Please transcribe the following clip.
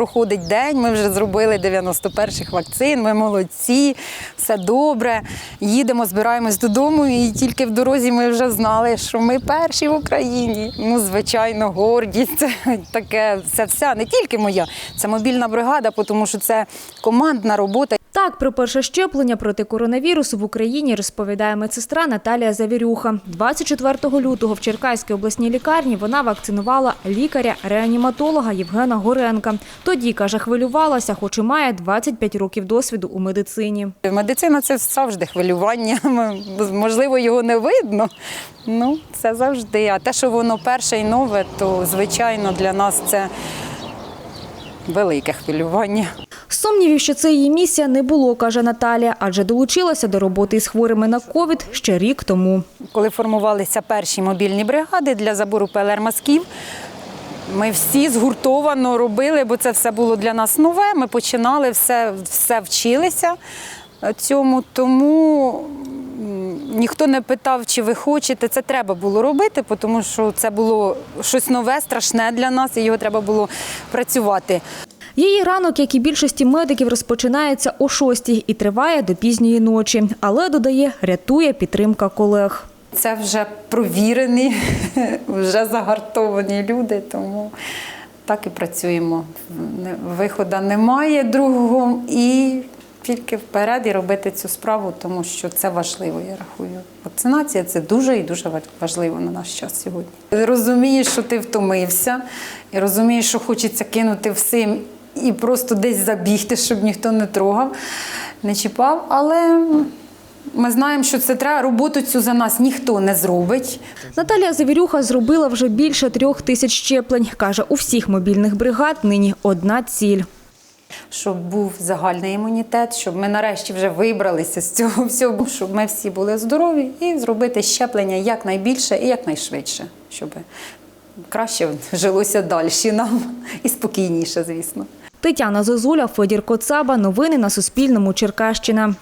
проходить день. Ми вже зробили 91-х вакцин. Ми молодці, все добре. Їдемо, збираємось додому, і тільки в дорозі ми вже знали, що ми перші в Україні. Ну, звичайно, гордість. Таке, це вся не тільки моя, це мобільна бригада, тому що це командна робота. Так, про перше щеплення проти коронавірусу в Україні розповідає медсестра Наталія Завірюха. 24 лютого в Черкаській обласній лікарні вона вакцинувала лікаря-реаніматолога Євгена Горенка. Тоді, каже, хвилювалася, хоч і має 25 років досвіду у медицині. Медицина це завжди хвилювання. Можливо, його не видно. Ну, це завжди. А те, що воно перше і нове, то звичайно для нас це велике хвилювання. Сумнівів, що це її місія, не було, каже Наталія, адже долучилася до роботи із хворими на ковід ще рік тому. Коли формувалися перші мобільні бригади для забору ПЛР-мазків, ми всі згуртовано робили, бо це все було для нас нове. Ми починали все, все вчилися цьому, тому ніхто не питав, чи ви хочете. Це треба було робити, тому що це було щось нове, страшне для нас, і його треба було працювати. Її ранок, як і більшості медиків, розпочинається о 6 і триває до пізньої ночі. Але, додає, рятує підтримка колег. Це вже провірені, вже загартовані люди, тому так і працюємо. Виходу немає другого і тільки вперед і робити цю справу, тому що це важливо, я рахую. Вакцинація це дуже і дуже ва- важливо на наш час сьогодні. Розумієш, що ти втомився, і розумієш, що хочеться кинути всім і просто десь забігти, щоб ніхто не трогав, не чіпав, але. Ми знаємо, що це треба. Роботу цю за нас ніхто не зробить. Наталія Завірюха зробила вже більше трьох тисяч щеплень. Каже, у всіх мобільних бригад нині одна ціль. Щоб був загальний імунітет, щоб ми нарешті вже вибралися з цього всього, щоб ми всі були здорові і зробити щеплення якнайбільше і якнайшвидше, щоб краще жилося далі нам і спокійніше, звісно. Тетяна Зозуля, Федір Коцаба. Новини на Суспільному. Черкащина.